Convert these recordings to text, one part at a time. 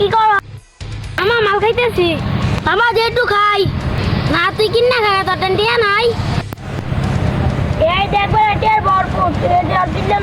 কি করো? আমার মাল খাইতেছি। আমার যেটু খাই, না তুই কিনা খাই তোর টিয়া নাই। এই দেখবে আর ভরপুর। এটা আর দিল্লা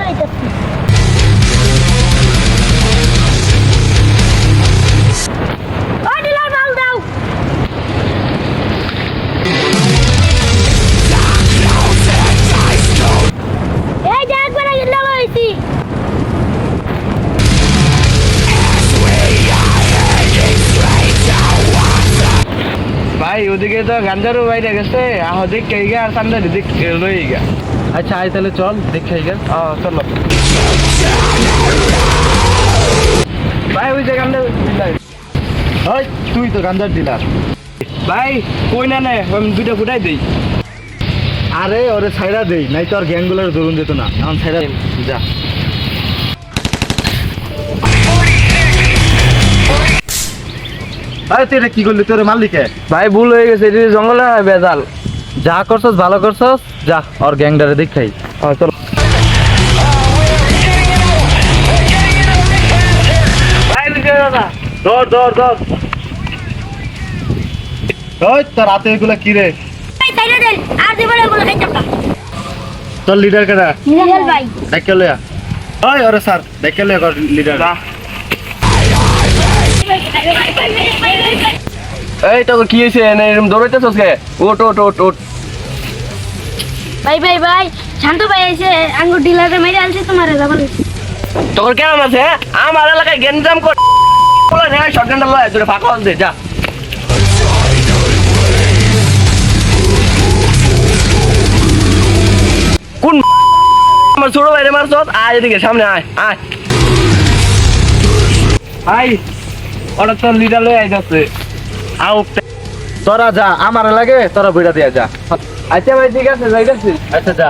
ভাই ওদিকে তো গাঞ্জারও বাইরে গেছে আহ দেখ গা আর সামনে দেখ লই গা আচ্ছা আয় তাহলে চল দেখে গেল ও চলো। ভাই ওই যে গাঞ্জা ওই তুই তো গাঞ্জার ডিলার ভাই কই না নে আমি দুইটা ফুটাই দেই। আরে ওরে ছাইড়া দেই নাই তো আর গ্যাংগুলোর ধরুন যেত না। এখন ছাইড়া যা। আরে তুই এটা কি করলি? তোর মালিকে ভাই ভুল হয়ে গেছে এটা জঙ্গলে হয় বেজাল। যা করছস ভালো করছস যা ওর গ্যাংডারে দেখাই ও চলো। ভাই লিখে দাদা। দর দর দর ওই তোর হাতে এগুলা কি রে? তোর লিডার কেডা? ভাই। দেখে লয়া ওই ওরে স্যার দেখে লয়া লিডার এই তো কি হয়েছে? এরকম দৌড়াইতেছস কে? ওট ওট ওট ওট ভাই ভাই ভাই শান্ত ভাই এসে আঙ্গুর ডিলারে মেরে আনছে তোমার যাবেন তোর কেমন আছে হ্যাঁ? আমার এলাকায় গেঞ্জাম কর বলে রে শটগানটা লয় তুই ফাঁকা দে যা। কোন আমার ছোট ভাইরে মারছ? আয় এদিকে সামনে আয় আয়। আয় ওটা তোর লিডার লয়ে আইতাছে। আউট তোরা যা, আমার লাগে, তোরা ভিড়া দিয়া যা। আচ্ছা ভাই, ঠিক আছে, যাইতাছি। আচ্ছা যা।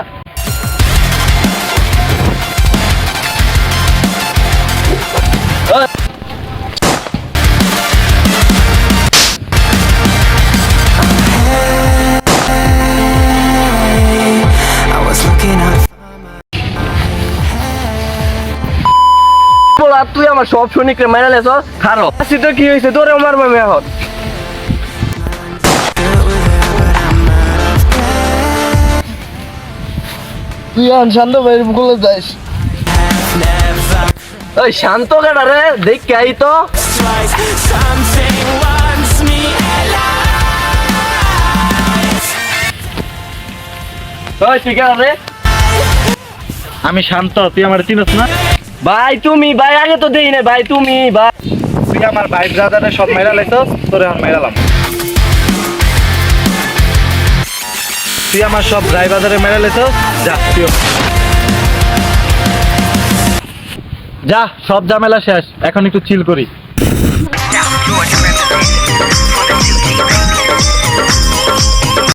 আমার সব সৈনিকরে মাইরা লেছ, খারো। আসি তো কি হয়েছে? তোরে আমার মামে এখন। তুই আন শান্ত ভাইয়ের মুখলে যাইস। ওই শান্ত কাটা রে? দেখ আই তো। আমি শান্ত, তুই আমার চিনস না? ভাই, তুমি, ভাই, আগে তো দেই না ভাই, তুমি, ভাই তুই আমার ভাই ব্রাদারে সব মাইরা লাইছস, তোরে আমি মাইরালাম তুই আমার সব ভাই ড্রাইভারে মেরে লাইছস, যা, তুইও। যা, সব ঝামেলা শেষ, এখন একটু চিল করি.